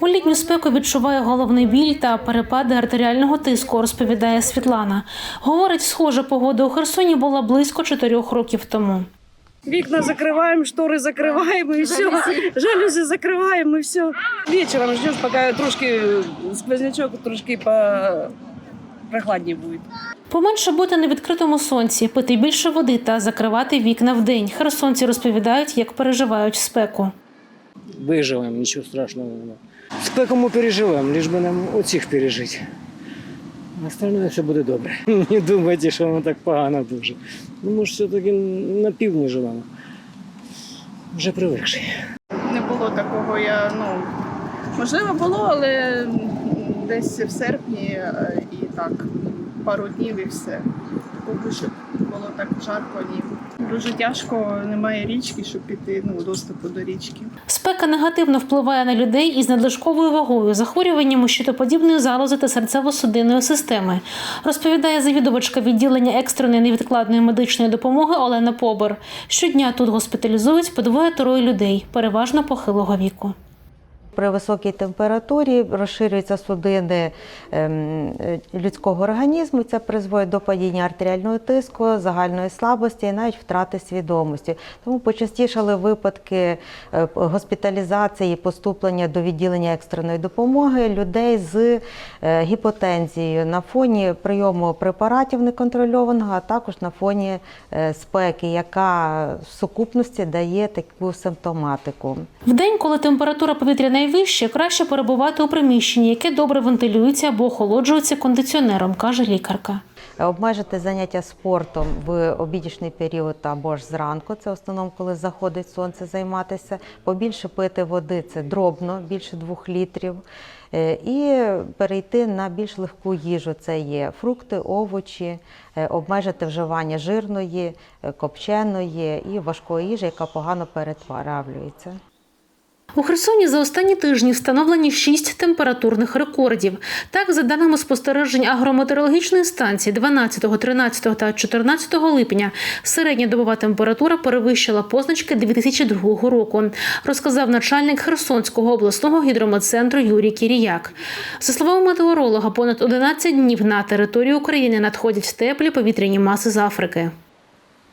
У літню спеку відчуває головний біль та перепади артеріального тиску, розповідає Світлана. Говорить, схожа погода у Херсоні була близько чотирьох років тому. Вікна закриваємо, штори закриваємо і все. Жалюзі закриваємо і все. Вечором ждеш, поки трошки сквознячок трошки по... прохладніше буде. Поменше бути на відкритому сонці, пити більше води та закривати вікна вдень. Херсонці розповідають, як переживають спеку. Виживемо, нічого страшного. нема. Спеку переживемо, лиш би нам оцих пережити. Остальное все буде добре. Не думайте, що воно так погано дуже. Ну, ми ж все-таки на півдні живемо. Вже привикши. не було такого. Я ну можливо було, але десь в серпні е, і так пару днів і все. Такого, щоб було так жарко, ні. Дуже тяжко, немає річки, щоб піти ну, доступу до річки. Спека негативно впливає на людей із надлишковою вагою, захворюваннями щитоподібної залози та серцево-судинної системи, розповідає завідувачка відділення екстреної невідкладної медичної допомоги Олена Побер. Щодня тут госпіталізують по двоє-троє людей, переважно похилого віку. При високій температурі розширюються судини ем, е, людського організму. Це призводить до падіння артеріального тиску, загальної слабості і навіть втрати свідомості. Тому почастішали випадки е, госпіталізації, поступлення до відділення екстреної допомоги людей з е, гіпотензією на фоні прийому препаратів неконтрольованого, а також на фоні спеки, яка в сукупності дає таку симптоматику. Вдень, коли температура повітря найвища, краще перебувати у приміщенні, яке добре вентилюється або охолоджується кондиціонером, каже лікарка. Обмежити заняття спортом в обідішний період або ж зранку, це в основному, коли заходить сонце займатися. Побільше пити води, це дробно, більше двох літрів. Е, І перейти на більш легку їжу. Це є фрукти, овочі, е, обмежити вживання жирної, е, копченої і важкої їжі, яка погано перетравлюється. У Херсоні за останні тижні встановлені шість температурних рекордів. Так, за даними спостережень агрометеорологічної станції 12, 13 та 14 липня, середня добова температура перевищила позначки 2002 року, розказав начальник Херсонського обласного гідрометцентру Юрій Кіріяк. За словами метеоролога, понад 11 днів на територію України надходять теплі повітряні маси з Африки.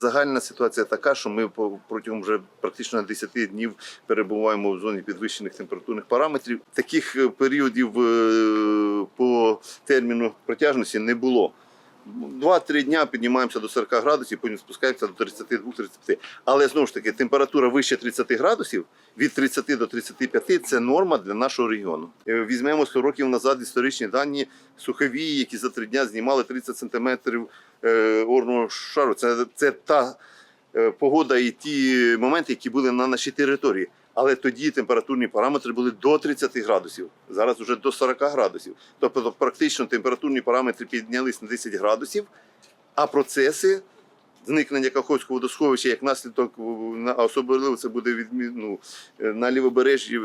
Загальна ситуація така, що ми протягом вже практично 10 днів перебуваємо в зоні підвищених температурних параметрів. Таких е, періодів е, по терміну протяжності не було. Два-три дня піднімаємося до 40 градусів, потім спускаємося до 32-35. Але знову ж таки, температура вище 30 градусів, від 30 до 35 це норма для нашого регіону. Е, Візьмемо 100 років назад історичні дані суховії, які за три дня знімали 30 сантиметрів е, орного шару. Це, це та е, погода і ті моменти, які були на нашій території. Але тоді температурні параметри були до 30 градусів, зараз вже до 40 градусів. Тобто практично температурні параметри піднялись на 10 градусів, а процеси зникнення Каховського водосховища як наслідок, особливо це буде відмі- ну, е, на лівобережжі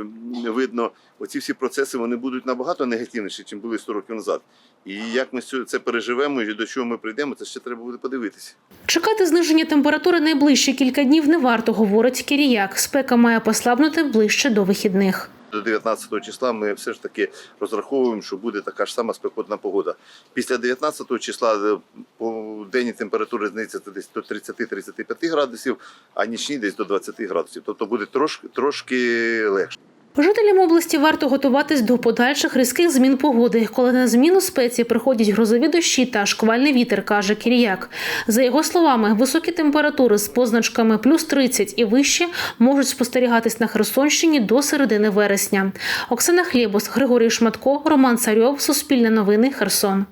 видно, оці всі процеси вони будуть набагато негативніші, ніж були 100 років назад. І як ми це переживемо і до чого ми прийдемо, це ще треба буде подивитися. Чекати зниження температури найближчі кілька днів не варто, говорить Кіріяк. Спека має послабнути ближче до вихідних. До 19 числа ми все ж таки розраховуємо, що буде така ж сама спекотна погода. Після 19 числа е, по денні температури знизиться десь до 30-35 градусів, а нічні десь до 20 градусів. Тобто буде трошки, трошки легше. Жителям області варто готуватись до подальших різких змін погоди, коли на зміну спеції приходять грозові дощі та шквальний вітер, каже Кіріяк. За його словами, високі температури з позначками плюс 30 і вище можуть спостерігатись на Херсонщині до середини вересня. Оксана Хлєбус, Григорій Шматко, Роман Царьов, Суспільне новини, Херсон.